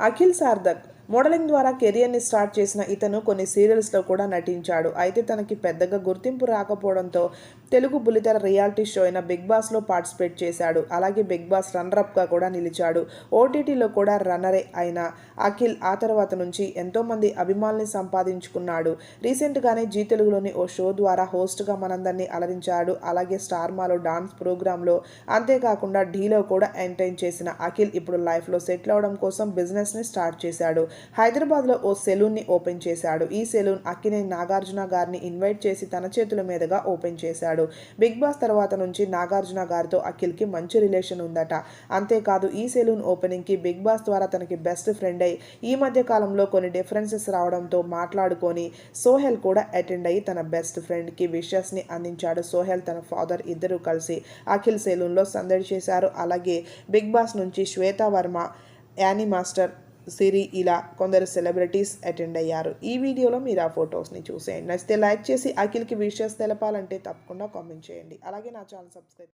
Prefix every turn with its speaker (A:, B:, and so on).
A: Akhil Sarthak modelling ద్వారా కెరియర్ని start చేసిన ఇతను కొన్ని సీరియల్స్లో కూడా నటించాడు. అయితే తనకి పెద్దగా గుర్తింపు రాకపోవడంతో తెలుగు బుల్లితెర రియాలిటీ షో అయిన బిగ్ బాస్లో పార్టిసిపేట్ చేశాడు. అలాగే బిగ్ బాస్ రన్నరప్గా కూడా నిలిచాడు. ఓటీటీలో కూడా రన్నరే అయిన అఖిల్ ఆ తర్వాత నుంచి ఎంతోమంది అభిమానుల్ని సంపాదించుకున్నాడు. రీసెంట్గానే జీ తెలుగులోని ఓ షో ద్వారా హోస్ట్గా మనందరినీ అలరించాడు. అలాగే స్టార్మాలో డాన్స్ ప్రోగ్రాంలో అంతేకాకుండా ఢీలో కూడా ఎంటైన్ చేసిన అఖిల్ ఇప్పుడు లైఫ్లో సెటిల్ అవడం కోసం బిజినెస్ని స్టార్ట్ చేశాడు. హైదరాబాద్లో ఓ సెలూన్ని ఓపెన్ చేశాడు. ఈ సెలూన్ అక్కినే నాగార్జున గారిని ఇన్వైట్ చేసి తన చేతుల మీదుగా ఓపెన్ చేశాడు. బిగ్ బాస్ తర్వాత నుంచి నాగార్జున గారితో అఖిల్కి మంచి రిలేషన్ ఉందట. అంతేకాదు ఈ సెలూన్ ఓపెనింగ్కి బిగ్ బాస్ ద్వారా తనకి బెస్ట్ ఫ్రెండ్ అయి ఈ మధ్య కాలంలో కొన్ని డిఫరెన్సెస్ రావడంతో మాట్లాడుకొని సోహెల్ కూడా అటెండ్ అయ్యి తన బెస్ట్ ఫ్రెండ్కి విషెస్ని అందించాడు. సోహెల్ తన ఫాదర్ ఇద్దరు కలిసి అఖిల్ సెలూన్లో సందడి చేశారు. అలాగే బిగ్ బాస్ నుంచి శ్వేతా వర్మ యానీ మాస్టర్ సిరి ఇలా కొందరు సెలబ్రిటీస్ అటెండ్ అయ్యారు. ఈ వీడియోలో మీరు ఆ ఫొటోస్ని చూసేయండి. నచ్చితే లైక్ చేసి అఖిల్కి విషెస్ తెలపాలంటే తప్పకుండా కామెంట్ చేయండి. అలాగే నా ఛానల్ సబ్స్క్రైబ్